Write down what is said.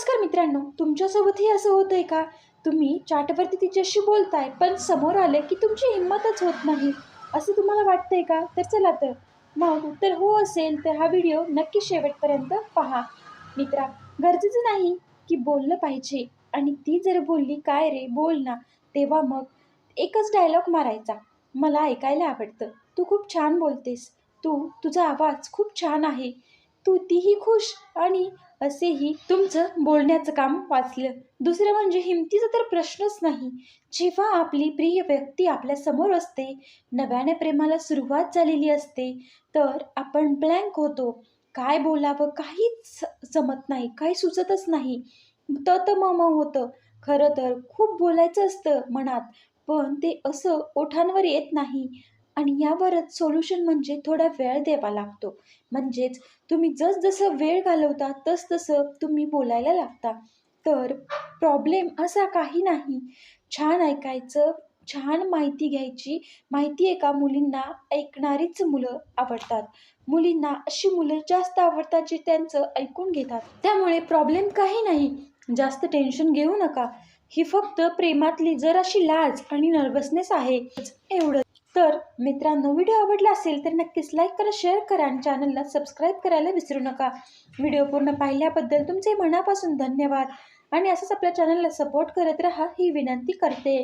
नमस्कार मित्रांनो तुमच्यासोबतही असं होतं आहे का? तुम्ही चाटवरती तिच्याशी बोलताय पण समोर आले की तुमची हिंमतच होत नाही. असं तुम्हाला वाटतंय का? तर चला तर. मग उत्तर हो असेल तर हा व्हिडिओ नक्की शेवटपर्यंत पहा. मित्रा गरजेचं नाही की बोललं पाहिजे. आणि ती जर बोलली काय रे बोल ना. तेव्हा मग एकच डायलॉग मारायचा. मला ऐकायला आवडतं. तू खूप छान बोलतेस. तू तुझा आवाज खूप छान आहे. तू तीही खुश आणि असेही तुमचं बोलण्याचं काम वाचलं. दुसरं म्हणजे हिमतीचा तर प्रश्नच नाही. जेव्हा आपली प्रिय व्यक्ती आपल्यासमोर असते नव्याने प्रेमाला सुरुवात झालेली असते तर आपण ब्लँक होतो. काय बोलावं काहीच जमत नाही काही सुचतच नाही. त मम होतं. खरं तर खूप बोलायचं असतं मनात पण ते असं ओठांवर येत नाही. आणि यावरच सोल्युशन म्हणजे थोडा वेळ द्यावा लागतो. म्हणजेच तुम्ही जसजसं वेळ घालवता तसतसं तुम्ही बोलायला लागता. तर प्रॉब्लेम असा काही नाही. छान ऐकायचं छान माहिती घ्यायची. माहिती एका मुलींना ऐकणारीच मुलं आवडतात. मुलींना अशी मुलं जास्त आवडतात जे त्यांचं ऐकून घेतात. त्यामुळे प्रॉब्लेम काही नाही. जास्त टेन्शन घेऊ नका. ही फक्त प्रेमातली जराशी लाज आणि नर्वसनेस आहे. एवढं. तर मित्रांनो व्हिडिओ आवडला असेल तर नक्कीच लाईक करा शेअर करा आणि चॅनलला सबस्क्राईब करायला विसरू नका. व्हिडिओ पूर्ण पाहिल्याबद्दल तुमचे मनापासून धन्यवाद. आणि असंच आपल्या चॅनलला सपोर्ट करत राहा ही विनंती करते.